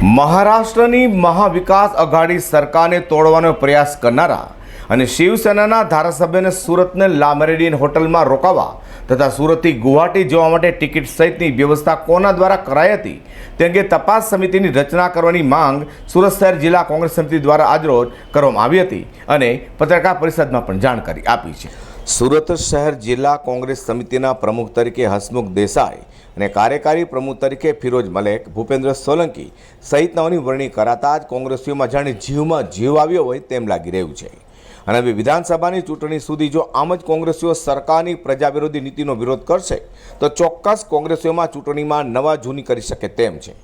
મહારાષ્ટ્રની મહાવિકાસ અઘાડી સરકારને તોડવાનો પ્રયાસ કરનારા અને શિવસેનાના ધારાસભ્યને સુરતને લામરેડિયન હોટલમાં રોકાવા તથા સુરતથી ગુવાહાટી જવા માટે ટિકિટ સહિતની વ્યવસ્થા કોના દ્વારા કરાઈ હતી તે અંગે તપાસ સમિતિની રચના કરવાની માંગ સુરત શહેર જિલ્લા કોંગ્રેસ સમિતિ દ્વારા આજરોજ કરવામાં આવી હતી અને પત્રકાર પરિષદમાં પણ જાણકારી આપી છે. સુરત શહેર જિલ્લા કોંગ્રેસ સમિતિના પ્રમુખ તરીકે હસમુખ દેસાઈ અને કાર્યકારી પ્રમુખ તરીકે ફિરોજ મલેક, ભૂપેન્દ્ર સોલંકી સહિતનાઓની વરણી કરાતા જ કોંગ્રેસીઓમાં જાણે જીવમાં જીવ આવ્યો હોય તેમ લાગી રહ્યું છે. અને હવે વિધાનસભાની ચૂંટણી સુધી જો આમ જ કોંગ્રેસીઓ સરકારની પ્રજા વિરોધી નીતિનો વિરોધ કરશે, તો ચોક્કસ કોંગ્રેસીઓમાં ચૂંટણીમાં નવા જૂની કરી શકે તેમ છે.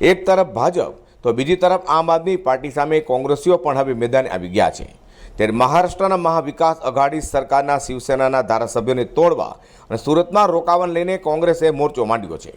એક તરફ ભાજપ, તો બીજી તરફ આમ આદમી પાર્ટી સામે કોંગ્રેસીઓ પણ હવે મેદાને આવી ગયા છે. ત્યારે મહારાષ્ટ્રના મહાવિકાસ અઘાડી સરકારના શિવસેનાના ધારાસભ્યોને તોડવા અને સુરતમાં રોકાવાને લઈને કોંગ્રેસે મોરચો માંડ્યો છે.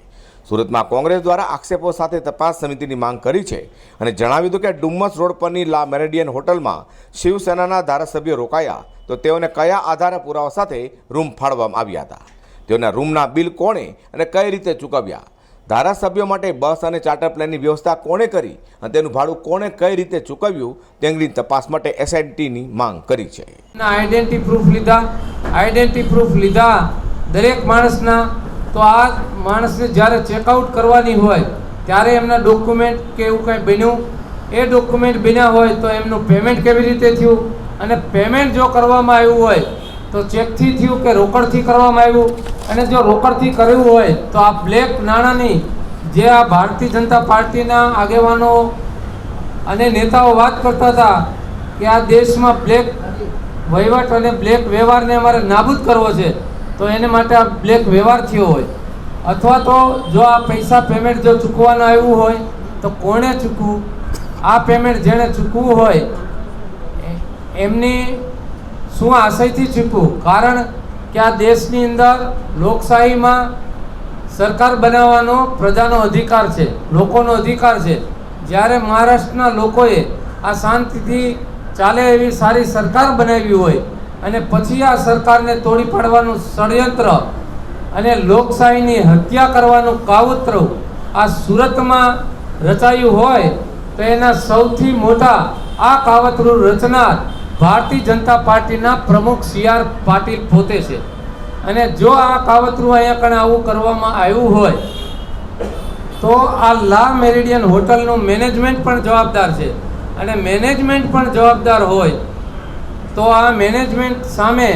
સુરતમાં કોંગ્રેસ દ્વારા આક્ષેપો સાથે તપાસ સમિતિની માંગ કરી છે અને જણાવ્યું હતું કે ડુમ્મસ રોડ પરની લા મેરેડિયન હોટલમાં શિવસેનાના ધારાસભ્યો રોકાયા, તો તેઓને કયા આધારે પુરાવા સાથે રૂમ ફાળવામાં આવ્યા હતા? તેઓના રૂમના બિલ કોણે અને કઈ રીતે ચૂકવ્યા? ધારાસભ્યો માટે બસ અને ચાર્ટર પ્લેનની વ્યવસ્થા કોણે કરી અને તેનું ભાડું કોણે કઈ રીતે ચૂકવ્યું તે તપાસ માટે એસઆઈટીની માંગ કરી છે. આઈડેન્ટિટી પ્રૂફ લીધા. આઈડેન્ટિટી પ્રૂફ લીધા. દરેક માણસના તો આ માણસને જ્યારે ચેકઆઉટ કરવાની હોય, ત્યારે એમના ડોક્યુમેન્ટ કે એવું કંઈ બન્યું, એ ડોક્યુમેન્ટ બન્યા હોય તો એમનું પેમેન્ટ કેવી રીતે થયું? અને પેમેન્ટ જો કરવામાં આવ્યું હોય તો ચેકથી થયું કે રોકડથી કરવામાં આવ્યું. અને જો રોકડથી કર્યું હોય, તો આ બ્લેક નાણાંની જે આ ભારતીય જનતા પાર્ટીના આગેવાનો અને નેતાઓ વાત કરતા હતા કે આ દેશમાં બ્લેક વહીવટ અને બ્લેક વ્યવહારને અમારે નાબૂદ કરવો છે, તો એને માટે આ બ્લેક વ્યવહાર થયો હોય. અથવા તો જો આ પૈસા પેમેન્ટ જો ચૂકવાનું આવ્યું હોય, તો કોણે ચૂકવું? આ પેમેન્ટ જેણે ચૂકવું હોય, એમની શું આશયથી છીપવું કારણ કે આ દેશની અંદર લોકશાહીમાં સરકાર બનાવવાનો પ્રજાનો અધિકાર છે, લોકોનો અધિકાર છે. જ્યારે મહારાષ્ટ્રના લોકોએ આ શાંતિથી ચાલે એવી સારી સરકાર બનાવી હોય અને પછી આ સરકારને તોડી પાડવાનું ષડયંત્ર અને લોકશાહીની હત્યા કરવાનું કાવતરું આ સુરતમાં રચાયું હોય તો એના સૌથી મોટા આ કાવતરું રચનાર ભારતીય જનતા પાર્ટીના પ્રમુખ સી આર પાટીલ પોતે છે. અને જો આ કાવતરું અહીંયા કણ આવું કરવામાં આવ્યું હોય, તો આ લા મેરિડિયન હોટલનું મેનેજમેન્ટ પણ જવાબદાર છે. અને મેનેજમેન્ટ પણ જવાબદાર હોય, તો આ મેનેજમેન્ટ સામે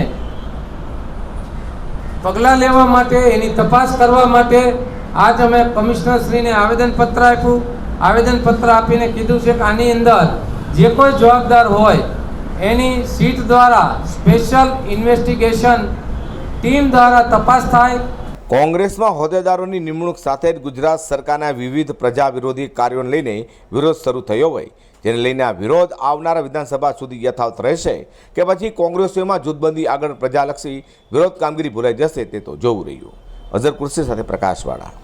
પગલાં લેવા માટે, એની તપાસ કરવા માટે આજ અમે કમિશનરશ્રીને આવેદનપત્ર આપ્યું. આવેદનપત્ર આપીને કીધું છે કે આની અંદર જે કોઈ જવાબદાર હોય એની સીટ દ્વારા સ્પેશિયલ ઇન્વેસ્ટિગેશન ટીમ દ્વારા તપાસ થાય. કોંગ્રેસમાં હોદ્દેદારોની નિમણૂક સાથે જ ગુજરાત સરકારના વિવિધ પ્રજા વિરોધી કાર્યોને લઈને વિરોધ શરૂ થયો હોય. જેને લઈને આ વિરોધ આવનારા વિધાનસભા સુધી યથાવત રહેશે કે પછી કોંગ્રેસીઓમાં જૂથબંધી આગળ પ્રજાલક્ષી વિરોધ કામગીરી ભૂલાઈ જશે તે તો જોવું રહ્યું. અઝર કુર્સી સાથે પ્રકાશવાળા.